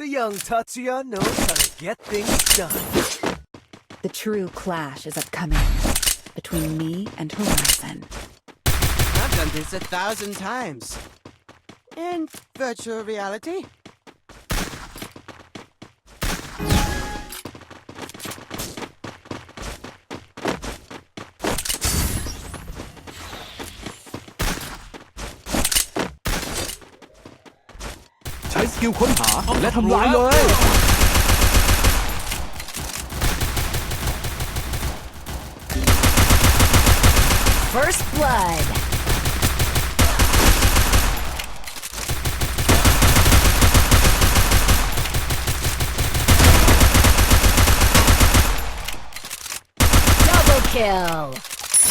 The young Tatsuya knows how to get things done. The true clash is upcoming between me and Horizon. I've done this a thousand times. In virtual reality. กิลค้นหาและทำลายเลย First Blood! Double kill!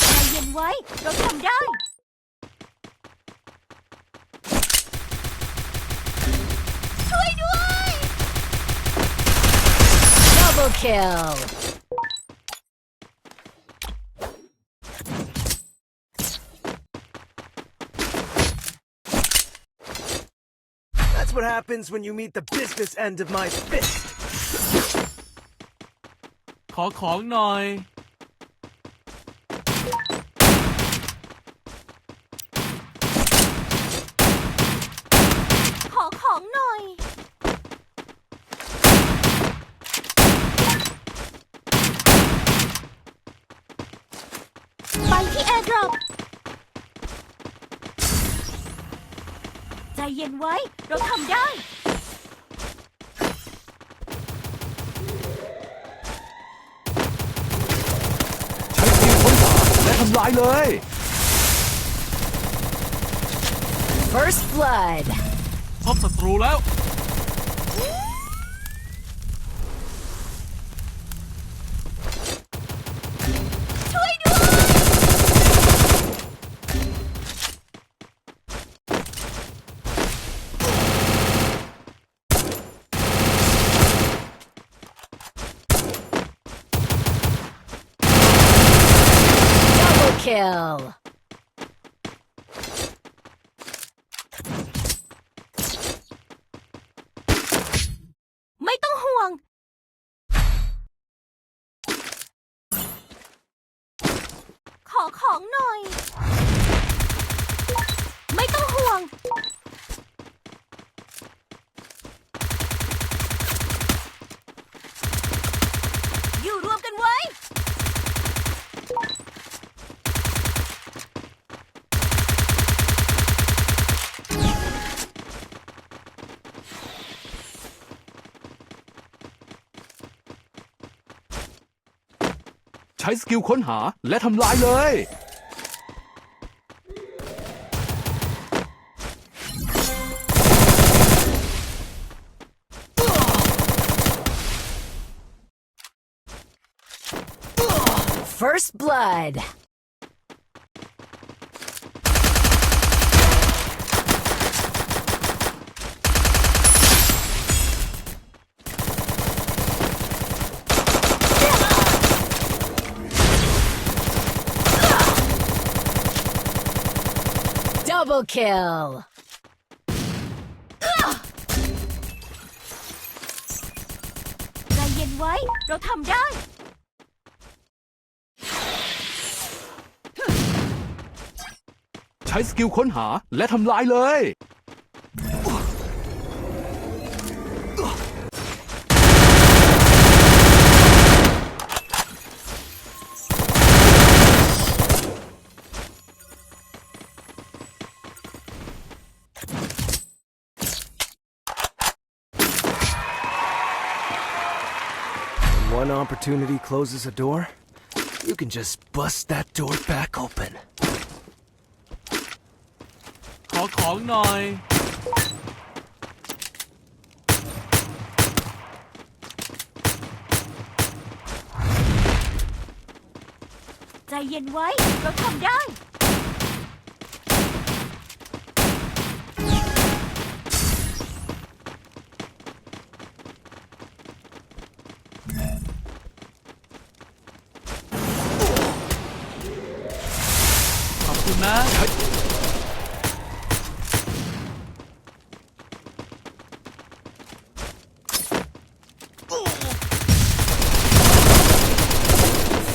ใจเย็นไว้ เราทำได้ Double kill! That's what happens when you meet the business end of my fist. ขอของหน่อย เย็นไว้ เราทำได้ ใช้สกิลค้นหาและทำลายเลย First Blood! พบศัตรูแล้วช่ kill! ไม่ต้องห่ ใช้สกิลค้นหาและทำลายเลย First Blood! Double kill! ใจเย็นไว้ เราทำได้ ใช้สกิลค้นหาและทำลายเลย opportunity closes a door, you can just bust that door back open. ขอของหน่อย ใจเย็นไว้ เราทำได้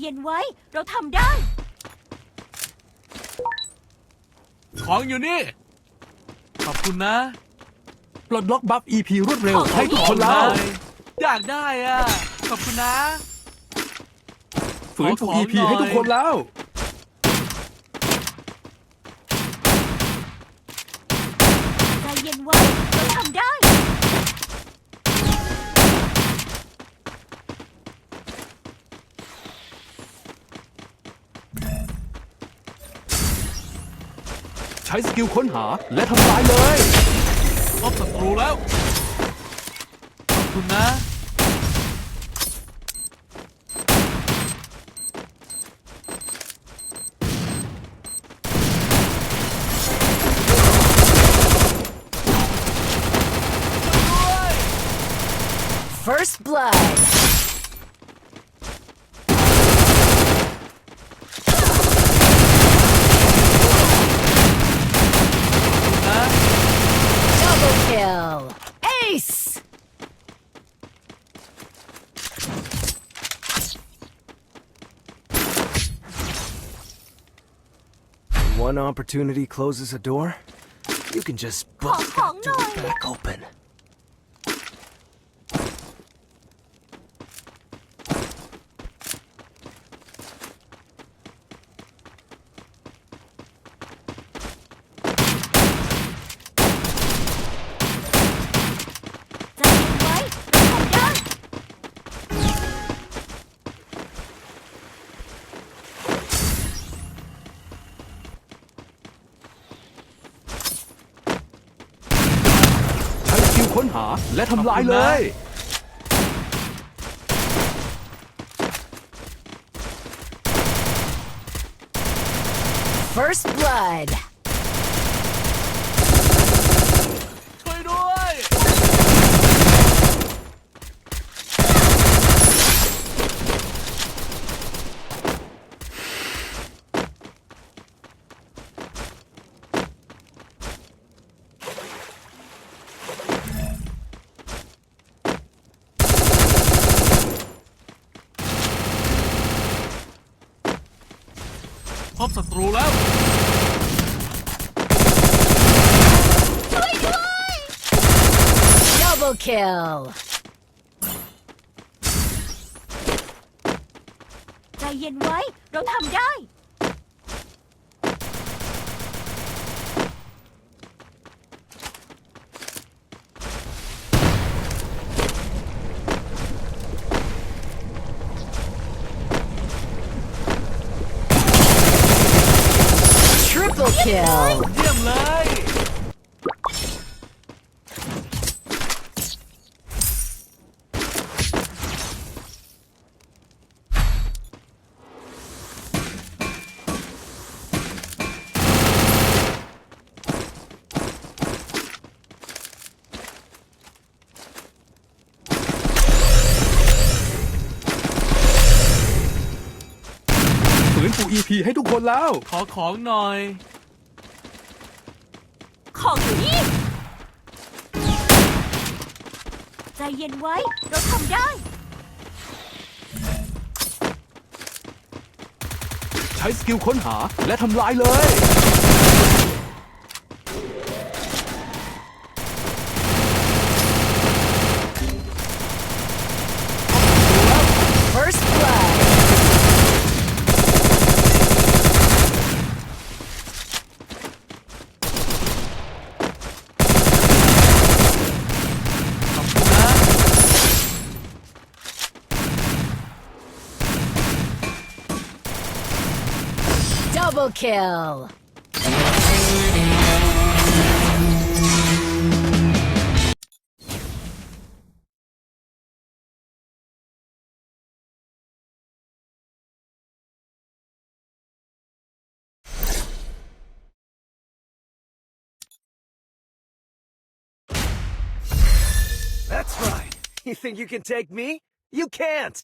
เย็นไว้ เราทำได้ ของอยู่นี่ ขอบคุณนะ ปลดล็อกบัฟ EP รวดเร็วขอบคุณให้ทุกคนแล้วอยากได้อะ ขอบคุณนะ ฝืนฟูขอของ EP หน่อยให้ทุกคนแล้ว ใจเย็นไว้ เราทำได้ ใช้สกิลค้นหาและทำลายเลยพบศัตรูแล้ว ขอบคุณนะ First blood. One opportunity closes a door, you can just bust that back open. และทำลายเลย First blood. ช่วยด้วย พบศัตรูแล้ว Double kill. ใจเย็นไว้ เราทำได้ kill. เยี่ยมเลยฝืนฟู EP ให้ทุกคนแล้ว ขอของหน่อย ของอยู่นี่ ใจเย็นไว้ เราทำได้ ใช้สกิลค้นหาและทำลายเลย Double kill! That's right. You think you can take me? You can't!